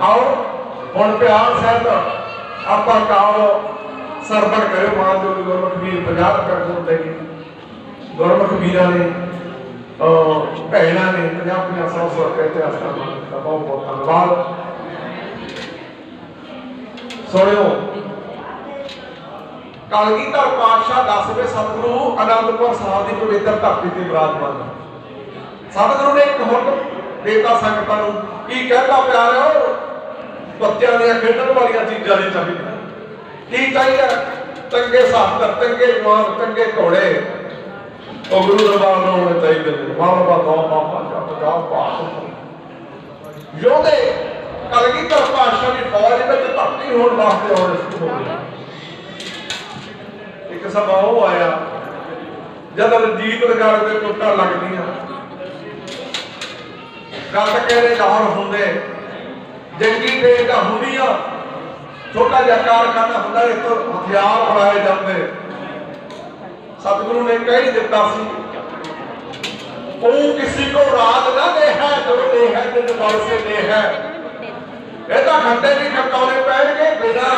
ਆਓ, ਹੁਣ ਪਿਆਰ ਸਹਿਤ ਆਪਾਂ ਕਾਲ ਸਰਵਣ ਕਰਿਓ ਮਾਂ ਜੋ ਗੁਰਮੁਖ ਵੀਰ 50 ਰੁਪਏ ਕੋਲ ਦੇ ਗੁਰਮੁਖ ਵੀਰਾਂ ਨੇ ਭੈਣਾਂ ਨੇ 50 50 100 100 ਰੁਪਏ ਆਸਤਾ ਦਾ ਬਹੁਤ ਬਹੁਤ ਧੰਨਵਾਦ। ਸੁਣਿਓ, ਕਲਗੀਧਰ ਪਾਤਸ਼ਾਹ ਦਸਵੇਂ ਸਤਿਗੁਰੂ ਅਨੰਦਪੁਰ ਸਾਹਿਬ ਦੀ ਪਵਿੱਤਰ ਧਰਤੀ ਤੇ ਵਿਰਾਜਮਾਨ ਹਨ ਸਤਿਗੁਰੂ ਨੇ ਇੱਕ ਹੁਕਮ ਦੇਤਾ ਸੰਗਤਾਂ ਨੂੰ। ਕੀ ਕਹਿੰਦਾ ਪਿਆਰਿਓ ਬੱਚਿਆਂ ਦੀਆਂ ਖੇਡਣ ਵਾਲੀਆਂ ਚੀਜ਼ਾਂ ਨਹੀਂ ਚਾਹੀਦੀਆਂ। ਕੀ ਚਾਹੀਦਾ? ਚੰਗੇ ਸਾਸਤਰ ਚੰਗੇ ਜਵਾਨ ਚੰਗੇ ਘੋੜੇ। ਉਹ ਗੁਰੂ ਦਰਬਾਰ ਨੂੰ ਹੋਣੇ ਚਾਹੀਦੇ ਨੇ। ਮਾਲਵਾ ਦੋ ਪਾਪਾ ਜਪ ਦਾ ਪਾਠ ਯੋਧੇ, ਕਲਗੀਧਰ ਪਾਤਸ਼ਾਹ ਦੀ ਫੌਜ ਵਿੱਚ ਭਰਤੀ ਹੋਣ ਵਾਸਤੇ ਆਉਣੇ ਸ਼ੁਰੂ ਹੋ ਗਏ ਇੱਕ ਸਮਾਂ ਉਹ ਆਇਆ, ਜਦ ਰਣਜੀਤ ਰਗੜ ਦੇ ਟੁੱਟਾਂ ਲੱਗਦੀਆਂ। ਗੱਲ ਕਹਿੰਦੇ ਲਾਹੌਰ ਹੁੰਦੇ? ਜੰਗੀ ਟੇਕਾਂ ਹੁੰਦੀਆਂ ਛੋਟਾ ਜਿਹਾ ਕਾਰਖਾਨਾ ਹੁੰਦਾ, ਇੱਕ ਹਥਿਆਰ ਬਣਾਏ ਜਾਂਦੇ। ਸਤਿਗੁਰੂ ਨੇ ਕਹਿ ਦਿੱਤਾ ਸੀ ਉਹ ਕਿਸੇ ਕੋ ਰਾਤ ਨਾ ਦੇ ਹੈ ਜੋ ਦੇ ਹੈ ਤੇ ਜਵਾਲ ਸੇ ਦੇ ਹੈ ਇਹ ਤਾਂ ਖੰਡੇ ਵੀ ਖਟੌਰੇ ਪੈਣਗੇ, ਬਿਨਾ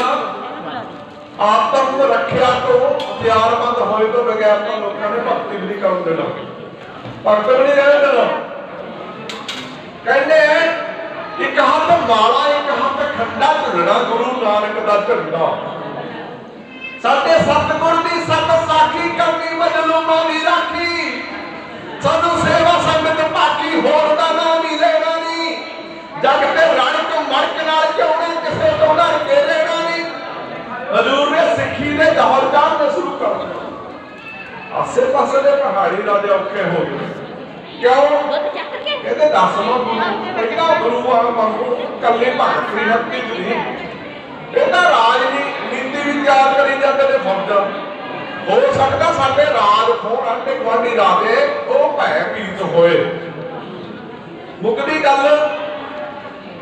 ਆਤਮ ਰੱਖਿਆ ਤੋਂ ਹਥਿਆਰਬੰਦ ਹੋਏ ਤੋਂ ਬਗੈਰ ਤਾਂ ਲੋਕਾਂ ਨੇ ਭਗਤੀ ਵੀ ਨਹੀਂ ਕਰਨ ਦੇਣਾ। ਭਗਤ ਵੀ ਨਹੀਂ ਰਹਿਣ ਦੇਣਾ ਕਹਿੰਦੇ ਇੱਕ ਹੱਥ ਮਾਲਾ ਇੱਕ ਹੱਥ ਖੰਡਾ ਗੁਰੂ ਨਾਨਕ ਦਾ ਝੰਡਾ। ਸਾਡੇ ਸਤਿਗੁਰ ਦੀ ਸਤ ਸਾਖੀ ਕਰਨੀ ਮਜਲੂਮਾਂ ਦੀ ਰਾਖੀ। ਸਾਨੂੰ ਸੇਵਾ ਸੰਗਤ ਭਾਗੀ ਹੋਰ ਦਾ ਨਾਮ ਹੀ ਲੈਣਾ ਨਹੀਂ। ਜਗ ਤੇ ਰਣ ਤੋਂ ਮੜਕ ਨਾਲ ਕਿਉਂ ਕਿਸੇ ਤੋਂ ਡਰ ਕੇ ਰਹਿਣਾ ਨਹੀਂ। ਹਜ਼ੂਰ ਨੇ ਸਿੱਖੀ ਦੇ ਦੌਰ ਜਾਣ ਸ਼ੁਰੂ ਕਰ ਦਿੱਤਾ ਆਸੇ ਪਾਸੇ ਦੇ ਪਹਾੜੀ ਰਾਜੇ ਔਖੇ ਹੋ ਗਏ। ਕਿਉਂ? ਕਹਿੰਦੇ ਦਸਵਾਂ ਗੁਰੂ ਪਹਿਲਾ ਗੁਰੂ ਆ ਮੰਗੂ ਕੱਲੇ ਭਗਤ ਦੀ ਹੱਤੀ ਚ ਨਹੀਂ ਇਹ ਤਾਂ ਰਾਜ ਵੀ ਤਿਆਰ ਕਰੀ ਜਾਂਦੇ ਨੇ ਫੌਜਾਂ ਹੋ ਸਕਦਾ ਸਾਡੇ ਰਾਜ ਖੋਣ ਅੰਡੇ ਗਵਾਂਡੀ ਰਾਜੇ, ਉਹ ਭੈ ਭੀਤ ਹੋਏ। ਮੁਕਦੀ ਗੱਲ,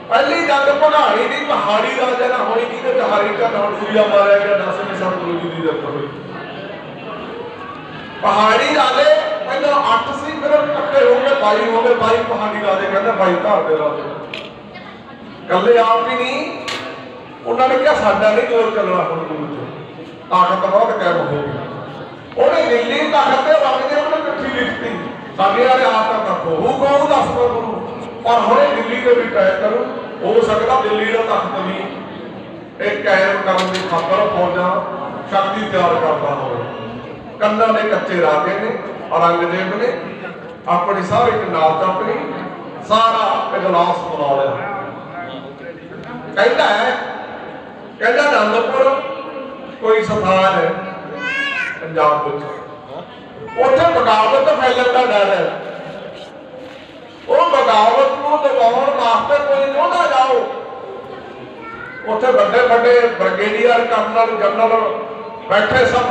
ਪਹਿਲੀ ਜੰਗ ਪਹਾੜੀ ਦੀ ਪਹਾੜੀ ਰਾਜਾ ਨਾ ਹੋਣੀ ਕਿਤੇ ਪਹਾੜੀ ਦਾ ਨਾਮ ਸੂਰਿਆ ਮਾਰਿਆ ਗਿਆ ਦਸਵੇਂ ਸਤਿਗੁਰੂ ਜੀ ਦੀ ਦਰਤ ਹੋਈ। ਪਹਾੜੀ ਰਾਜੇ ਪਹਿਲਾਂ 8 ਸੀ ਫਿਰ ਇਕੱਠੇ ਹੋ ਕੇ 22 ਹੋ ਗਏ 22 ਪਹਾੜੀ ਰਾਜੇ ਕਹਿੰਦੇ ਬਾਈ ਘਰ ਦੇ ਰਾਜੇ ਕੱਲੇ ਆਪ ਹੀ ਨਹੀਂ, ਉਹਨਾਂ ਨੇ ਕਿਹਾ ਸਾਡਾ ਨਹੀਂ ਜੋਰ ਚੱਲਣਾ ਹੁਣ ਗੁਰੂ ਤਾਕਤ ਬਹੁਤ ਕੈਮ ਹੋ ਗਈ। ਉਹਨੇ ਦਿੱਲੀ ਤਾਕਤ ਦੇ ਵਗ ਦੇ ਉਹਨੇ ਇਕੱਠੀ ਲਿਖਤੀ। ਸਾਡੇ ਵਾਲੇ ਆਪ ਤਾਂ ਰੱਖੋ ਉਹ ਕੌਣ ਦੱਸਦਾ ਗੁਰੂ। ਪਰ ਹੁਣੇ ਦਿੱਲੀ ਦੇ ਵੀ ਤੈਅ ਕਰੋ, ਹੋ ਸਕਦਾ ਦਿੱਲੀ ਦਾ ਤਖਤ ਵੀ ਇਹ ਕਾਇਮ ਕਰਨ ਦੀ ਖਾਤਰ ਫੌਜਾਂ ਸ਼ਕਤੀ ਤਿਆਰ ਕਰਦਾ ਹੋਵੇ। ਕੰਨਾਂ ਦੇ ਕੱਚੇ ਰਾਜੇ ਨੇ। ਔਰੰਗਜ਼ੇਬ ਨੇ ਆਪਣੀ ਸਾਰੀ ਕਨਾਲ ਆਪਣੀ ਸਾਰਾ ਇਜਲਾਸ ਬੁਲਾ ਲਿਆ। ਕਹਿੰਦਾ ਹੈ, ਕਹਿੰਦਾ ਆਨੰਦਪੁਰ ਕੋਈ ਸਥਾਨ ਹੈ ਪੰਜਾਬ ਵਿੱਚ। ਉੱਥੇ ਬਗਾਵਤ ਫੈਲਣ ਦਾ ਡਰ ਹੈ। ਉਹ ਬਗਾਵਤ ਨੂੰ ਦਬਾਉਣ ਵਾਸਤੇ ਕੋਈ ਯੋਧਾ ਜਾਓ। ਉੱਥੇ ਵੱਡੇ ਵੱਡੇ ਬ੍ਰਿਗੇਡੀਅਰ, ਕਰਨਲ, ਜਨਰਲ ਬੈਠੇ ਸਨ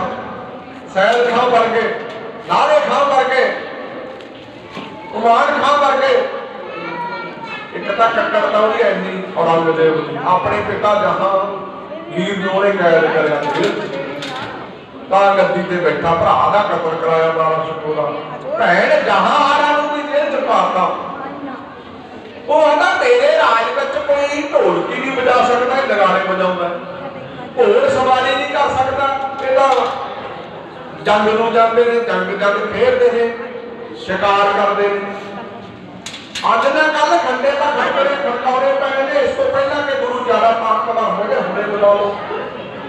ਸੈਲ ਖਾਂ ਵਰਗੇ। ਨਾਲੇ ਖਾਂ ਵਰਗੇ ਉਮਾਨ ਖਾਂ ਵਰਗੇ ਇੱਕ ਤਾਂ ਕੱਟੜਤਾ ਉਹਦੀ ਐਨੀ ਔਰੰਗਜ਼ੇਬ ਦੀ, ਆਪਣੇ ਪਿਤਾ ਜਹਾਂ ਹੀਰ ਨੂੰ ਉਹਨੇ ਕੈਦ ਕਰਿਆ ਜੇਲ੍ਹ ਤਾਂ ਗੱਦੀ ਤੇ ਬੈਠਾ, ਭਰਾ ਦਾ ਕਤਲ ਕਰਾਇਆ ਬਾਰਾ ਸ਼ਕੋ ਦਾ ਭੈਣ ਜਹਾਂ ਆਰਾ ਨੂੰ ਵੀ ਜੇਲ੍ਹ ਚ ਪਾਤਾ। ਉਹ ਕਹਿੰਦਾ ਤੇਰੇ ਰਾਜ ਵਿੱਚ ਕੋਈ ਢੋਲਕੀ ਨਹੀਂ ਵਜਾ ਸਕਦਾ, ਇਹ ਨਗਾਰੇ ਵਜਾਉਂਦਾ। ਘੋੜ ਸਵਾਰੀ ਨਹੀਂ ਕਰ ਜੰਗ ਨੂੰ ਜਾਂਦੇ ਨੇ, ਜੰਗ ਜੰਗ ਖੇਡਦੇ ਨੇ, ਸ਼ਿਕਾਰ ਕਰਦੇ ਨੇ। ਅੱਜ ਨਾ ਕੱਲ ਖੰਡੇ ਤਾਂ ਖੰਡੇ ਖੜਕਾਉਣੇ ਪਏ ਨੇ। ਇਸ ਤੋਂ ਪਹਿਲਾਂ ਕਿ ਗੁਰੂ ਜ਼ਿਆਦਾ ਤਾਕਤਵਰ ਹੋਵੇ ਹੁਣੇ ਬੁਲਾ ਲਓ।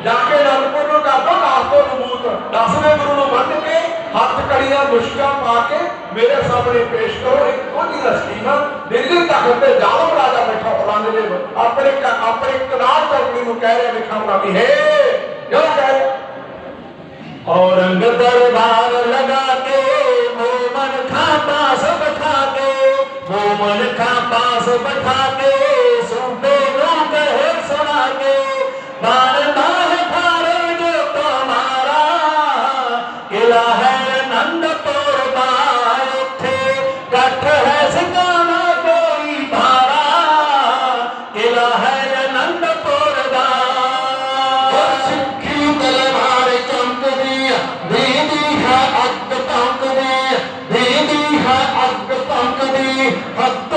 ਜਾ ਕੇ ਅਨੰਦਪੁਰ ਨੂੰ ਕਰ ਦਾਸ ਤੋਂ ਨਬੂਤ ਦਸਵੇਂ ਗੁਰੂ ਨੂੰ ਬੰਨ ਕੇ ਹੱਥ ਕੜੀਆਂ ਮੁਸ਼ਕਾਂ ਪਾ ਕੇ ਮੇਰੇ ਸਾਹਮਣੇ ਪੇਸ਼ ਕਰੋ। ਇੱਕ ਉਹਦੀ ਸਕੀਮਾ ਦਿੱਲੀ ਤੱਕ ਤੇ ਜ਼ਾਲਮ ਰਾਜਾ ਬੈਠਾ ਔਰੰਗਜ਼ੇਬ ਆਪਣੇ ਆਪਣੇ ਕਨਾਲ ਚੌਕੜੀ ਨੂੰ ਕਹਿ ਰਿਹਾ ਵਿਖਾਉਣਾ ਵੀ ਹੈ औरंग दरबार लगा के मोमन खा पास बैठा के मोमन खा पास बैठा के হাত